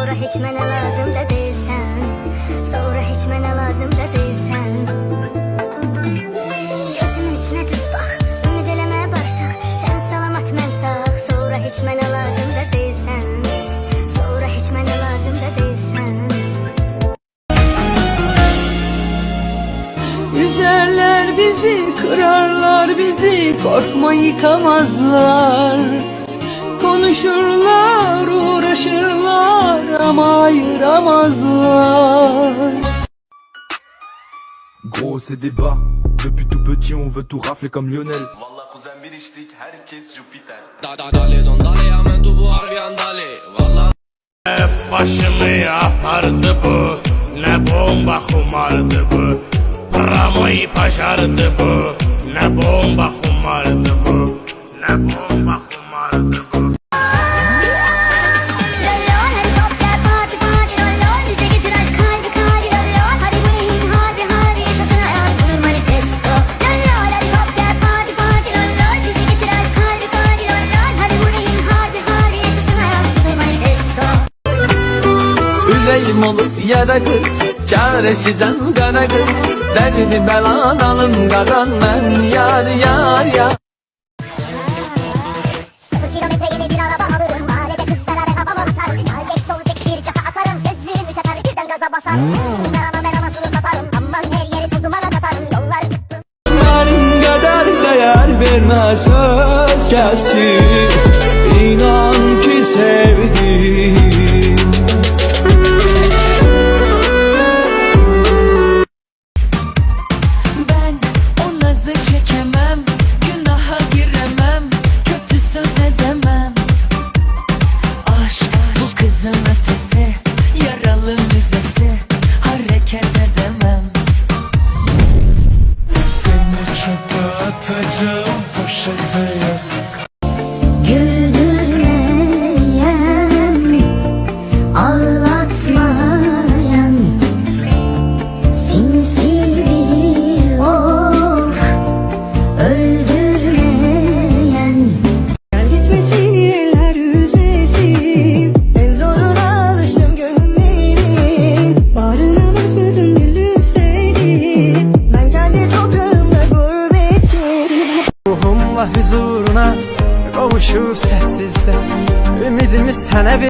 Sonra hiç mene lazım da değilsen. Sonra hiç mene lazım da değilsen. Gözümün içine düz bak Ümid eləməyə başaq Sən salamat mən sağ. Sonra hiç mene lazım da değilsen. Sonra hiç mene lazım da değilsen. Üzerler bizi, kırarlar bizi, korkma yıkamazlar. Konuşurlar, uğraşırlar ama ayıramazlar. Gros c'est débat. Depuis tout petit on veut tout rafler comme Lionel. Valla kuzen bir içtik herkes Jupiter Da da dale don dale ya men tu bu harbiyan dale Valla Başımı yapardı bu. Ne bomba kumardı bu. Pramayı başardı bu. Ne bomba kumardı bu. Ne bomba Yüreğim olup yara kız, çaresi can kara kız. Derdini belan alın kadan ben yar yar yar. Basarım. Bunlar ama ben anasını satarım. Aman her yeri toz dumana katarım. Yollar tıklım Benim kadar değer vermez söz kestim İnan atacağım poşete yazık. Güldürmeyen, ağlatmayan Sinsi bir oh, inşallah huzuruna Qovuşub səssizcə Ümidimi sənə verir